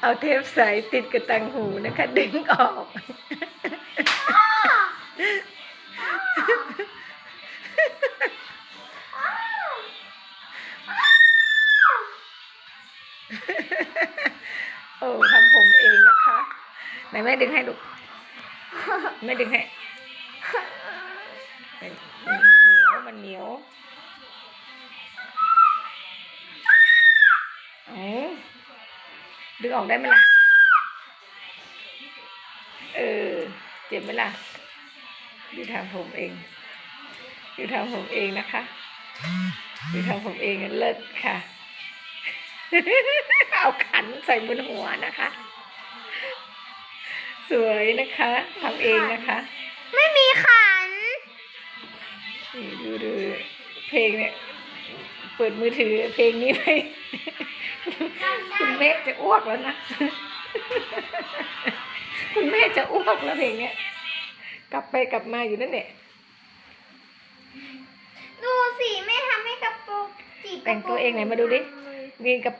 เอาเทปใสติดกับตังหูนะคะ ดึงออกโอ้ทำผมเองนะคะไหนแม่ดึงให้ลูกแม่ดึงให้เหนียวมันเหนียวเอ๋ ดึงออกได้ไหมล่ะ เออ เจ็บไหมล่ะดูทางผมเองดูทางผมเองนะคะดูทางผมเองเลิศค่ะ เอาขันใส่บนหัวนะคะ สวยนะคะทำเองนะคะ ไม่มีขันนี่ดูดูเพลงเนี่ย เปิดมือถือเพลงนี้ไปคุณ แม่จะอ้วกแล้วนะ คุณแม่จะอ้วกแล้วเพลงเนี้ย กลับไปกลับมาอยู่นั่นแหละดูสิไม่ทำให้กระปุกจีบกระปุกแต่งตัวเองไหนมาดูดินี่กับ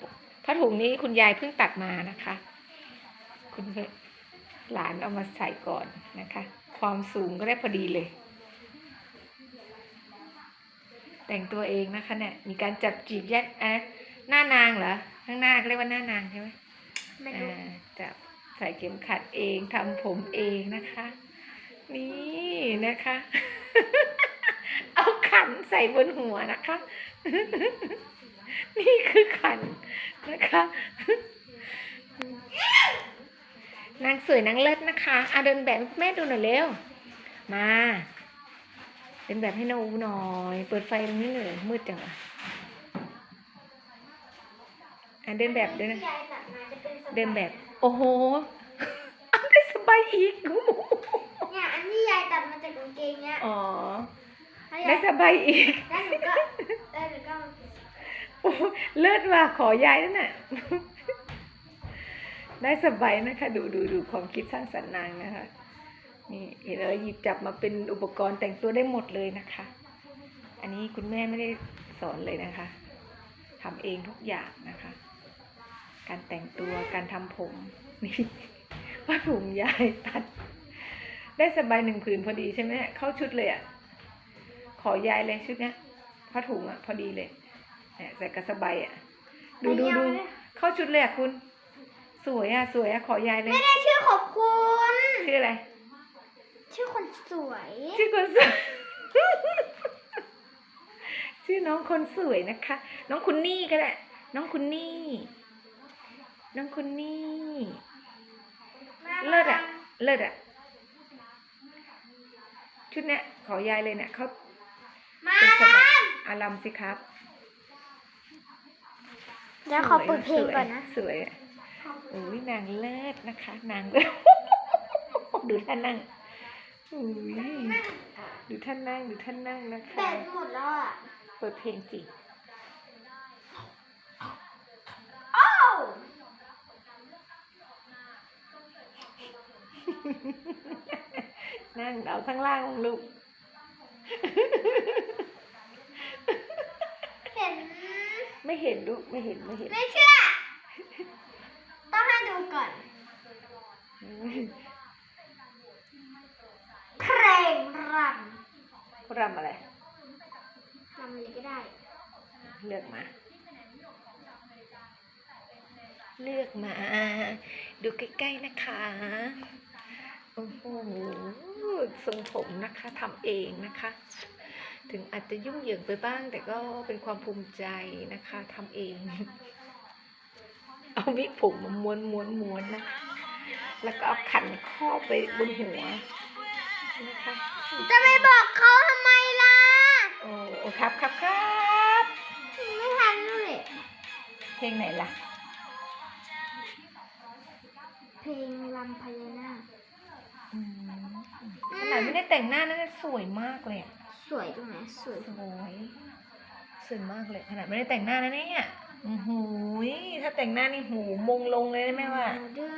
ผ้าถุงนี้คุณยายเพิ่งตัดมานะคะ คุณหลานเอามาใส่ก่อนนะคะ ความสูงก็ได้พอดีเลย แต่งตัวเองนะคะเนี่ยมีการจับจีบยัดอะหน้านางเหรอ ข้างหน้าเขาเรียกว่าหน้านางใช่ไหมไม่รู้อ่าจับใส่เข็มขัดเองทำผมเองนะคะ นี่นะคะ เอาขันใส่บนหัวนะคะ นี่คือขันนะคะนางสวยนางเลิศนะคะอาเดินแบบให้แม่ดูหน่อยเร็ว มาเดินแบบให้น้าอูหน่อย เปิดไฟตรงนี้หน่อยมืดจังอะ อะเดินแบบด้วยนะที่ยายตัดมาจะเป็นสบายเดินแบบ โอ้โหเอาได้สบายอีกโอ้โหเนี่ยอันที่ยายตัดมาจากกางเกงเนี้ย อ๋อแล้วได้ยายสบายอีกแล้วหนูก็แล้วหนูก็มาโอ้โหเลิศว่ะขอยายนั่นน่ะ ได้สบายนะคะ ดูดูดูความคิดสร้างสรรค์นางนะคะ นี่เห็นอะไรหยิบจับมาเป็นอุปกรณ์แต่งตัวได้หมดเลยนะคะ อันนี้คุณแม่ไม่ได้สอนเลยนะคะทำเองทุกอย่างนะคะ การแต่งตัวการทำผมนี่ว่าถุงยายตัด ได้สบายหนึ่งผืนพอดีใช่ไหมเข้าชุดเลยอะ ขอยายเลยชุดเนี้ยผ้าถุงอะ พอดีเลยเนี่ยใส่กระสบายอะ ดูดูดูเข้าชุดเลยอะคุณ สวยอะ สวยอะ ขอยายเลย ไม่ได้ชื่อขอบคุณชื่ออะไร ชื่อคนสวย ชื่อคนสวยชื่อน้องคนสวยนะคะ น้องคุณนี่ก็ได้ น้องคุณนี่ น้องคุณนี่ เลิศอะเลิศอะชุดเนี้ยขอยายเลยเนี่ยเขามาเป็นสบายอารัมสิครับเดี๋ยวขอเปิดเพลงก่อนนะ สวยอะโอ้ยนางเลิศนะคะ นางเลิศดูท่านั่งอุ้ยดูท่านั่งดูท่านั่งนะแบคะตหมดแล้วอะ เปิดเพลงสิ นั่งเอาข้างล่างลงลูก เห็น ไม่เห็นลูกไม่เห็นไม่เห็น ไม่เชื่อ ต้องให้ดูก่อน เพลงรรำอะไรำรำอะไรก็ได้ เลือกมาเลือกมา ดูใกล้ ๆ นะคะ โอ้โหทรงผมนะคะทำเองนะคะ ถึงอาจจะยุ่งเหยิงไปบ้าง แต่ก็เป็นความภูมิใจนะคะทำเอง เอาวิกผมมาม้วนม้วนม้วนนะคะ แล้วก็เอาขันครอบไปบนหัวนะคะจะไปบอกเขาทำไมล่ะโอ้โอ้ครับครับครับไม่ทันเลยเพลงไหนล่ะ เพลงลำพญานาค อืมขนาด ไม่ได้แต่งหน้านั่นสวยมากเลยอะสวยตรงไหนสวยสวยสวยมากเลยขนาดไม่ได้แต่งหน้านะเนี่ยอือหูยถ้าแต่งหน้านี่หูมงลงเลยนะแม่ว่าเด้อ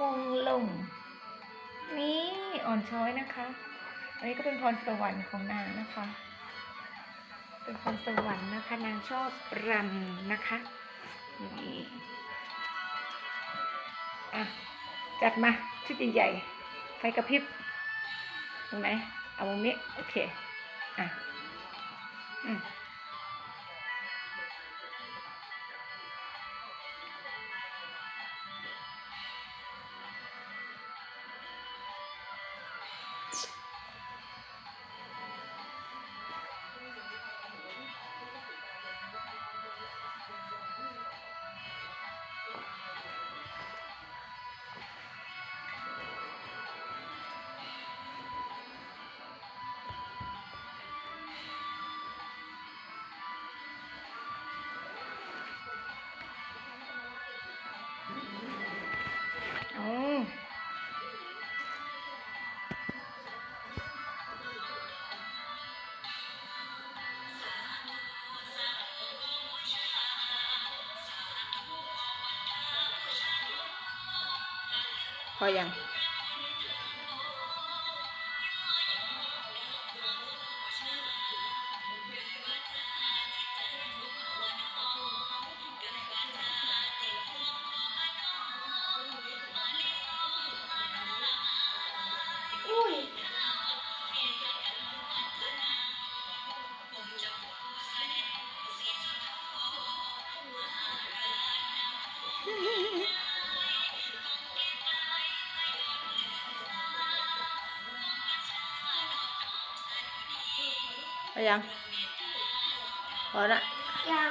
มงลง นี่อ่อนช้อยนะคะ อันนี้ก็เป็นพรสวรรค์ของนางนะคะ เป็นพรสวรรค์นะคะ นางชอบรำนะคะนนี่อะ จัดมาชุดใหญ่ๆไฟกระพริบตรงไหนเอามุมนี้ โอเค อะ อืม พอยัง ไปยัง พอละยัง